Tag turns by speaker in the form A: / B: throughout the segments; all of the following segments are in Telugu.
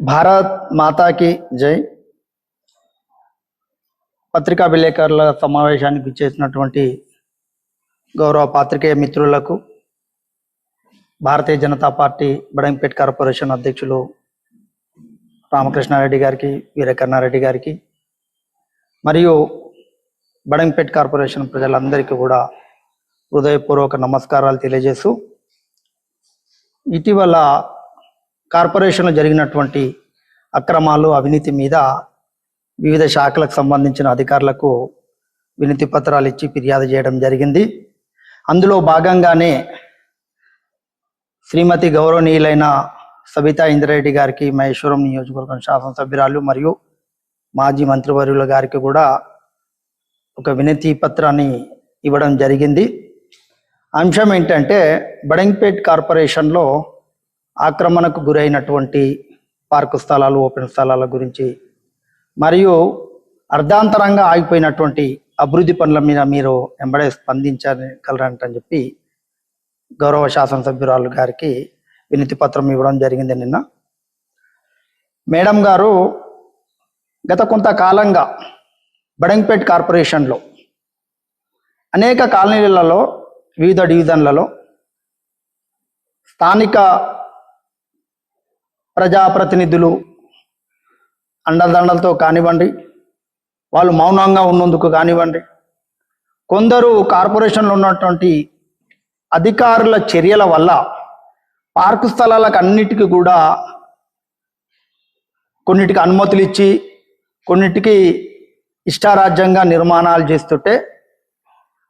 A: భారత్ మాతాకి జై. పత్రికా విలేకరుల సమావేశానికి చేసినటువంటి గౌరవ పాత్రికేయ మిత్రులకు భారతీయ జనతా పార్టీ బడంపేట్ కార్పొరేషన్ అధ్యక్షులు రామకృష్ణారెడ్డి గారికి వీరకర్ణారెడ్డి గారికి మరియు బడంపేట్ కార్పొరేషన్ ప్రజలందరికీ కూడా హృదయపూర్వక నమస్కారాలు తెలియజేస్తూ ఇటీవల కార్పొరేషన్లో జరిగినటువంటి అక్రమాలు అవినీతి మీద వివిధ శాఖలకు సంబంధించిన అధికారులకు వినతి పత్రాలు ఇచ్చి ఫిర్యాదు చేయడం జరిగింది. అందులో భాగంగానే శ్రీమతి గౌరవనీయులైన సబితా ఇంద్రారెడ్డి గారికి మహేశ్వరం నియోజకవర్గం శాసనసభ్యురాలు మరియు మాజీ మంత్రివర్యుల గారికి కూడా ఒక వినతి పత్రాన్ని ఇవ్వడం జరిగింది. అంశం ఏంటంటే బడంగ్పేట్ కార్పొరేషన్లో ఆక్రమణకు గురైనటువంటి పార్కు స్థలాలు ఓపెన్ స్థలాల గురించి మరియు అర్ధాంతరంగా ఆగిపోయినటువంటి అభివృద్ధి పనుల మీద మీరు వెంబడే స్పందించగలరంటని చెప్పి గౌరవ శాసనసభ్యురాలు గారికి వినతి పత్రం ఇవ్వడం జరిగింది నిన్న. మేడం గారు గత కొంతకాలంగా బడంగ్పేట్ కార్పొరేషన్లో అనేక కాలనీలలో వివిధ డివిజన్లలో స్థానిక ప్రజాప్రతినిధులు అండదండలతో కానివ్వండి వాళ్ళు మౌనంగా ఉన్నందుకు కానివ్వండి కొందరు కార్పొరేషన్లో ఉన్నటువంటి అధికారుల చర్యల వల్ల పార్కు స్థలాలకు అన్నిటికీ కూడా కొన్నిటికి అనుమతులు ఇచ్చి కొన్నిటికి ఇష్టారాజ్యంగా నిర్మాణాలు చేస్తుంటే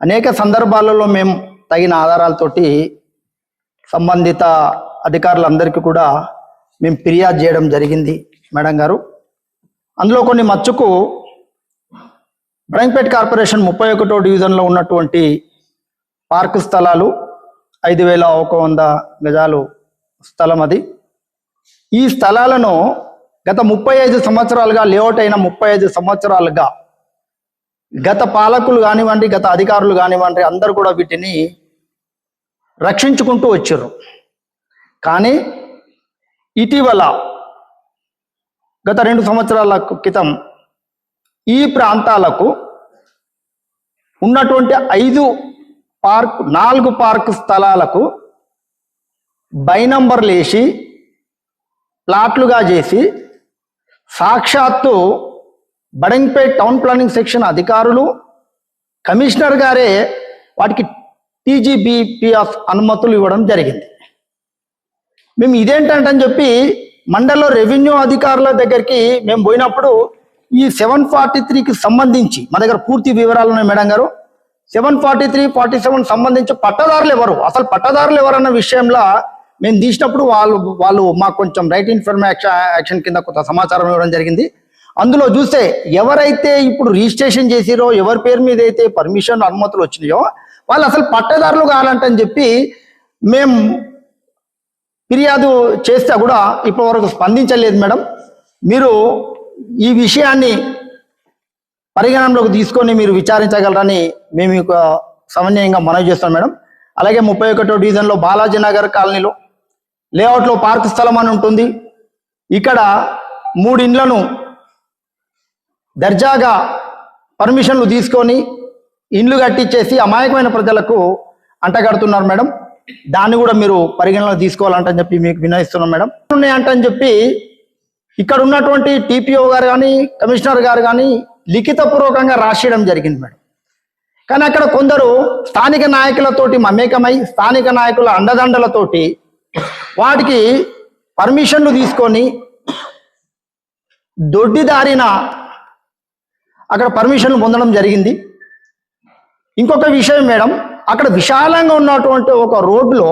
A: అనేక సందర్భాలలో మేము తగిన ఆధారాలతోటి సంబంధిత అధికారులందరికీ కూడా మేము ఫిర్యాదు చేయడం జరిగింది మేడం గారు. అందులో కొన్ని మచ్చుకు బడంగపేట కార్పొరేషన్ ముప్పై ఒకటో డివిజన్లో ఉన్నటువంటి పార్కు స్థలాలు ఐదు వేల ఒక వంద గజాలు స్థలం అది. ఈ స్థలాలను గత ముప్పై ఐదు సంవత్సరాలుగా లేఅవుట్ అయిన ముప్పై ఐదు సంవత్సరాలుగా గత పాలకులు కానివ్వండి గత అధికారులు కానివ్వండి అందరూ కూడా వీటిని రక్షించుకుంటూ వచ్చారు కానీ ఇటీవల గత రెండు సంవత్సరాల క్రితం ఈ ప్రాంతాలకు ఉన్నటువంటి ఐదు పార్క్ నాలుగు పార్క్ స్థలాలకు బై నంబర్లు వేసి ప్లాట్లుగా చేసి సాక్షాత్తు బడంగ్పేట్ టౌన్ ప్లానింగ్ సెక్షన్ అధికారులు కమిషనర్ గారే వాటికి టీజీబీపీఎఫ్ అనుమతులు ఇవ్వడం జరిగింది. మేము ఇదేంటంటని చెప్పి మండలంలో రెవెన్యూ అధికారుల దగ్గరికి మేము పోయినప్పుడు ఈ సెవెన్ ఫార్టీ త్రీకి సంబంధించి మా దగ్గర పూర్తి వివరాలు ఉన్నాయి మేడం గారు. Seven forty three forty seven సంబంధించి పట్టదారులు ఎవరు? అసలు పట్టదారులు ఎవరన్న విషయంలో మేము తీసినప్పుడు వాళ్ళు వాళ్ళు మాకు కొంచెం రైట్ ఇన్ఫర్మేషన్ యాక్షన్ కింద కొంత సమాచారం ఇవ్వడం జరిగింది. అందులో చూస్తే ఎవరైతే ఇప్పుడు రిజిస్ట్రేషన్ చేసిరో ఎవరి పేరు మీద అయితే పర్మిషన్ అనుమతులు వచ్చినాయో వాళ్ళు అసలు పట్టదారులు కావాలంటని చెప్పి మేము ఫిర్యాదు చేస్తే కూడా ఇప్పటివరకు స్పందించలేదు మేడం. మీరు ఈ విషయాన్ని పరిగణనలోకి తీసుకొని మీరు విచారించగలరని మేము సమన్వయంగా మనవి చేస్తాం మేడం. అలాగే ముప్పై ఒకటో డివిజన్లో బాలాజీ నగర్ కాలనీలో లేఅవుట్లో పార్క్ స్థలం అని ఉంటుంది. ఇక్కడ మూడు ఇండ్లను దర్జాగా పర్మిషన్లు తీసుకొని ఇండ్లు కట్టించేసి అమాయకమైన ప్రజలకు అంటగడుతున్నారు మేడం. దాన్ని కూడా మీరు పరిగణలోకి తీసుకోవాలంటని చెప్పి మీకు వినయిస్తున్నాం మేడం. ఉన్నాయంటని చెప్పి ఇక్కడ ఉన్నటువంటి టీపీఓ గారు కానీ కమిషనర్ గారు కానీ లిఖితపూర్వకంగా రాసేయడం జరిగింది మేడం. కానీ అక్కడ కొందరు స్థానిక నాయకులతోటి మమేకమై స్థానిక నాయకుల అండదండలతోటి వాటికి పర్మిషన్లు తీసుకొని దొడ్డిదారిన అక్కడ పర్మిషన్లు పొందడం జరిగింది. ఇంకొక విషయం మేడం అక్కడ విశాలంగా ఉన్నటువంటి ఒక రోడ్లో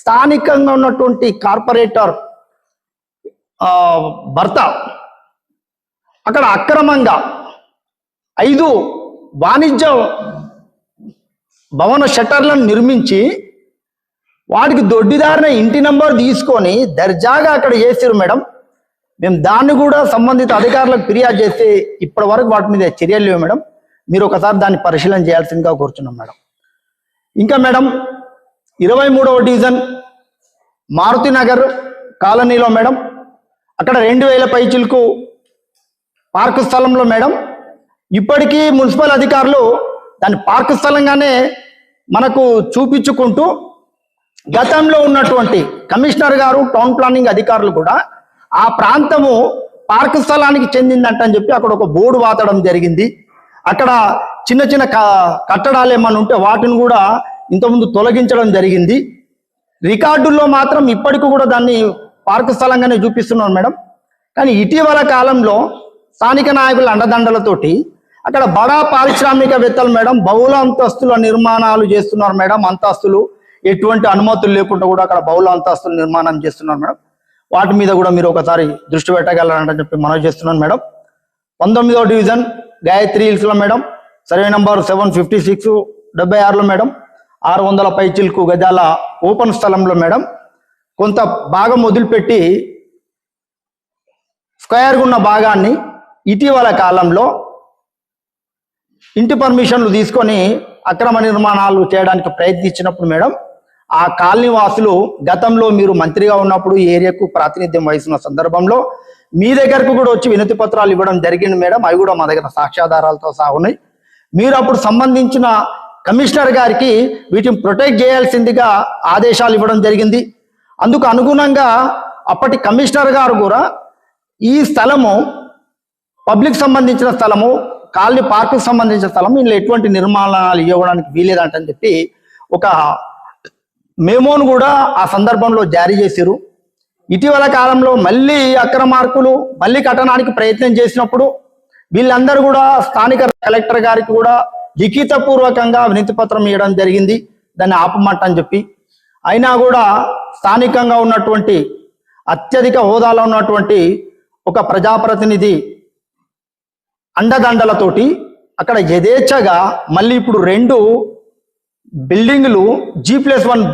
A: స్థానికంగా ఉన్నటువంటి కార్పొరేటర్ భర్త అక్కడ అక్రమంగా ఐదు వాణిజ్య భవన షట్టర్లను నిర్మించి వాటికి దొడ్డిదారిన ఇంటి నంబర్ తీసుకొని దర్జాగా అక్కడ చేసారు మేడం. మేము దాన్ని కూడా సంబంధిత అధికారులకు ఫిర్యాదు చేస్తే ఇప్పటి వరకు వాటి మీద చర్యలు లేవు మేడం. మీరు ఒకసారి దాన్ని పరిశీలన చేయాల్సిందిగా కోరుచున్నాం మేడం. ఇంకా మేడం ఇరవై మూడవ డివిజన్ మారుతి నగర్ కాలనీలో మేడం అక్కడ రెండు వేల పైచిలకు పార్క్ స్థలంలో మేడం ఇప్పటికీ మున్సిపల్ అధికారులు దాన్ని పార్క్ స్థలంగానే మనకు చూపించుకుంటూ గతంలో ఉన్నటువంటి కమిషనర్ గారు టౌన్ ప్లానింగ్ అధికారులు కూడా ఆ ప్రాంతము పార్క్ స్థలానికి చెందిందంట అని చెప్పి అక్కడ ఒక బోర్డు వాతడం జరిగింది. అక్కడ చిన్న చిన్న కట్టడాలు ఏమైనా ఉంటే వాటిని కూడా ఇంతకుముందు తొలగించడం జరిగింది. రికార్డుల్లో మాత్రం ఇప్పటికి కూడా దాన్ని పార్కు స్థలంగానే చూపిస్తున్నారు మేడం. కానీ ఇటీవల కాలంలో స్థానిక నాయకుల అండదండలతోటి అక్కడ బడా పారిశ్రామికవేత్తలు మేడం బహుళ అంతస్తుల నిర్మాణాలు చేస్తున్నారు మేడం అంతస్తులు. ఎటువంటి అనుమతులు లేకుండా కూడా అక్కడ బహుళ అంతస్తులు నిర్మాణం చేస్తున్నారు మేడం. వాటి మీద కూడా మీరు ఒకసారి దృష్టి పెట్టగలరని చెప్పి మనవి చేస్తున్నాను మేడం. పంతొమ్మిదవ డివిజన్ గాయత్రి హిల్స్లో madam survey number seven fifty six డెబ్బై ఆరులో మేడం. ఆరు వందల పైచిల్కు గజాల ఓపెన్ స్థలంలో మేడం. కొంత భాగం వదిలిపెట్టి స్క్వేర్గా ఉన్న భాగాన్ని ఇటీవల కాలంలో ఇంటి పర్మిషన్లు తీసుకొని అక్రమ నిర్మాణాలు చేయడానికి ప్రయత్నించినప్పుడు మేడం ఆ కాలనీ వాసులు గతంలో మీరు మంత్రిగా ఉన్నప్పుడు ఈ ఏరియాకు ప్రాతినిధ్యం వహిస్తున్న సందర్భంలో మీ దగ్గరకు కూడా వచ్చి వినతి పత్రాలు ఇవ్వడం జరిగింది మేడం. అవి కూడా మా దగ్గర సాక్ష్యాధారాలతో సహా ఉన్నాయి. మీరు అప్పుడు సంబంధించిన కమిషనర్ గారికి వీటిని ప్రొటెక్ట్ చేయాల్సిందిగా ఆదేశాలు ఇవ్వడం జరిగింది. అందుకు అనుగుణంగా అప్పటి కమిషనర్ గారు కూడా ఈ స్థలము పబ్లిక్ సంబంధించిన స్థలము కాలనీ పార్కుకు సంబంధించిన స్థలం ఇందులో ఎటువంటి నిర్మాణాలు ఇవ్వడానికి వీలేదంటని చెప్పి ఒక మేమోను కూడా ఆ సందర్భంలో జారీ చేశారు ఇటీవల కాలంలో మళ్ళీ అక్రమార్కులు మళ్ళీ కట్టడానికి ప్రయత్నం చేసినప్పుడు వీళ్ళందరూ కూడా స్థానిక కలెక్టర్ గారికి కూడా లిఖిత పూర్వకంగా వినతి పత్రం ఇవ్వడం జరిగింది. దాన్ని ఆపమంటని చెప్పి అయినా కూడా స్థానికంగా ఉన్నటువంటి అత్యధిక హోదాలో ఉన్నటువంటి ఒక ప్రజాప్రతినిధి అండదండలతోటి అక్కడ యథేచ్ఛగా మళ్ళీ ఇప్పుడు రెండు బిల్డింగ్లు జీ ప్లస్ వన్